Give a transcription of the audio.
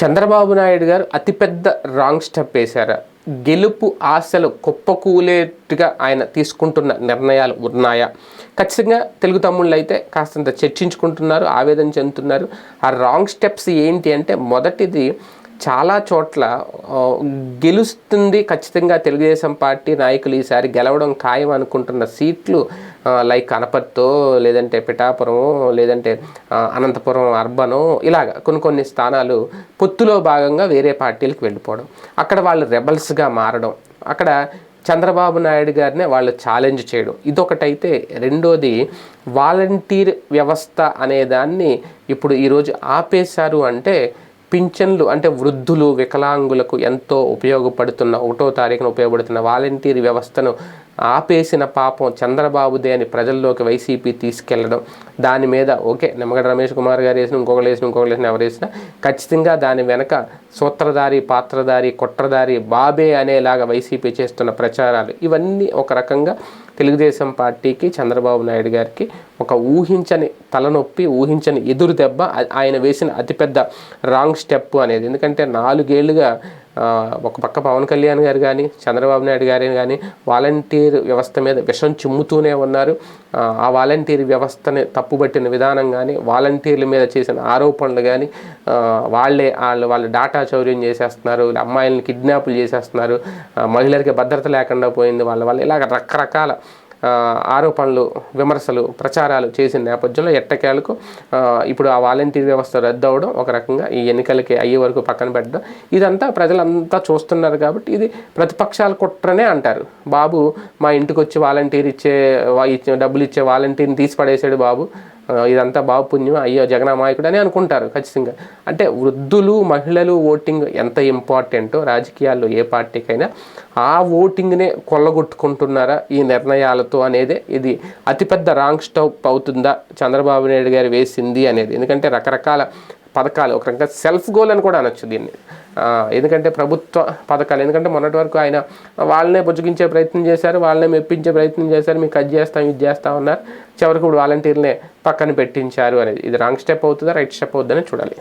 చంద్రబాబు నాయుడు గారు అతిపెద్ద wrong step వేశారా. గెలుపు ఆశలు కుప్పకూలేట్టుగా ఆయన తీసుకుంటున్న నిర్ణయాలు ఉన్నాయా? ఖచ్చితంగా తెలుగు తమ్ముళ్ళు అయితే కాస్తంత చర్చించుకుంటున్నారు ఆవేదన చెందుతున్నారు. ఆ రాంగ్ స్టెప్స్ ఏంటి అంటే మొదటిది చాలా చోట్ల గెలుస్తుంది ఖచ్చితంగా తెలుగుదేశం పార్టీ నాయకులు ఈసారి గెలవడం ఖాయం అనుకుంటున్న సీట్లు లైక్ అనపర్తో లేదంటే పిఠాపురము లేదంటే అనంతపురం అర్బను ఇలాగ కొన్ని కొన్ని స్థానాలు పొత్తులో భాగంగా వేరే పార్టీలకు వెళ్ళిపోవడం. అక్కడ వాళ్ళు రెబల్స్గా మారడం. అక్కడ చంద్రబాబు నాయుడు గారినే వాళ్ళు ఛాలెంజ్ చేయడం. ఇదొకటైతే రెండోది వాలంటీర్ వ్యవస్థ అనే దాన్ని ఇప్పుడు ఈరోజు ఆపేశారు అంటే పింఛన్లు అంటే వృద్ధులు వికలాంగులకు ఎంతో ఉపయోగపడుతున్న ఒకటో తారీఖున ఉపయోగపడుతున్న వాలంటీర్ వ్యవస్థను ఆపేసిన పాపం చంద్రబాబుదే అని ప్రజల్లోకి వైసీపీ తీసుకెళ్ళడం. దాని మీద ఓకే నిమ్మగడ్డ రమేష్ కుమార్ గారు వేసిన ఇంకొకరు వేసిన ఇంకొకరు వేసిన ఎవరు వేసినా ఖచ్చితంగా దాని వెనక సూత్రధారి పాత్రధారి కుట్రధారి బాబే అనేలాగా వైసీపీ చేస్తున్న ప్రచారాలు. ఇవన్నీ ఒక రకంగా తెలుగుదేశం పార్టీకి చంద్రబాబు నాయుడు గారికి ఒక ఊహించని తలనొప్పి ఊహించని ఎదురు దెబ్బ ఆయన వేసిన అతిపెద్ద రాంగ్ స్టెప్ అనేది. ఎందుకంటే నాలుగేళ్ళుగా ఒక పక్క పవన్ కళ్యాణ్ గారు కానీ చంద్రబాబు నాయుడు గారు కానీ వాలంటీర్ వ్యవస్థ మీద విషం చిమ్ముతూనే ఉన్నారు. ఆ, వాలంటీర్ వ్యవస్థని తప్పుబట్టిన విధానం కానీ వాలంటీర్ల మీద చేసిన ఆరోపణలు కానీ వాళ్ళే వాళ్ళు వాళ్ళు డాటా చౌర్యం చేసేస్తున్నారు అమ్మాయిలను కిడ్నాపులు చేసేస్తున్నారు మహిళలకి భద్రత లేకుండా పోయింది వాళ్ళ వల్ల. ఇలాగ రకరకాల ఆరోపణలు విమర్శలు ప్రచారాలు చేసిన నేపథ్యంలో ఎట్టకేలకు ఇప్పుడు ఆ వాలంటీర్ వ్యవస్థ రద్దు అవ్వడం ఒక రకంగా ఈ ఎన్నికలకి అయ్యే వరకు పక్కన పెట్టడం. ఇదంతా ప్రజలంతా చూస్తున్నారు కాబట్టి ఇది ప్రతిపక్షాల కుట్రనే అంటారు. బాబు మా ఇంటికి వచ్చి వాలంటీర్ ఇచ్చే ఇచ్చే డబ్బులు ఇచ్చే వాలంటీర్ని తీసి పడేసాడు బాబు. ఇదంతా బాబు పుణ్యం అయ్యో జగనామాయకుడు అని అనుకుంటారు ఖచ్చితంగా. అంటే వృద్ధులు మహిళలు ఓటింగ్ ఎంత ఇంపార్టెంటో రాజకీయాల్లో ఏ పార్టీకైనా ఆ ఓటింగ్నే కొల్లగొట్టుకుంటున్నారా ఈ నిర్ణయాలతో అనేది ఇది అతిపెద్ద రాంగ్ స్టౌప్ అవుతుందా చంద్రబాబు నాయుడు గారు వేసింది అనేది. ఎందుకంటే రకరకాల పథకాలు ఒక రకంగా సెల్ఫ్ గోల్ అని కూడా అనొచ్చు దీన్ని. ఎందుకంటే ప్రభుత్వ పథకాలు ఎందుకంటే మొన్నటి వరకు ఆయన వాళ్ళనే బుజ్జగించే ప్రయత్నం చేశారు వాళ్ళనే మెప్పించే ప్రయత్నం చేశారు మీకు అది చేస్తాం ఇది చేస్తాం అన్నారు. చివరికి ఇప్పుడు వాలంటీర్లే పక్కన పెట్టించారు అనేది. ఇది రాంగ్ స్టెప్ అవుతుందా రైట్ స్టెప్ అవుతుందని చూడాలి.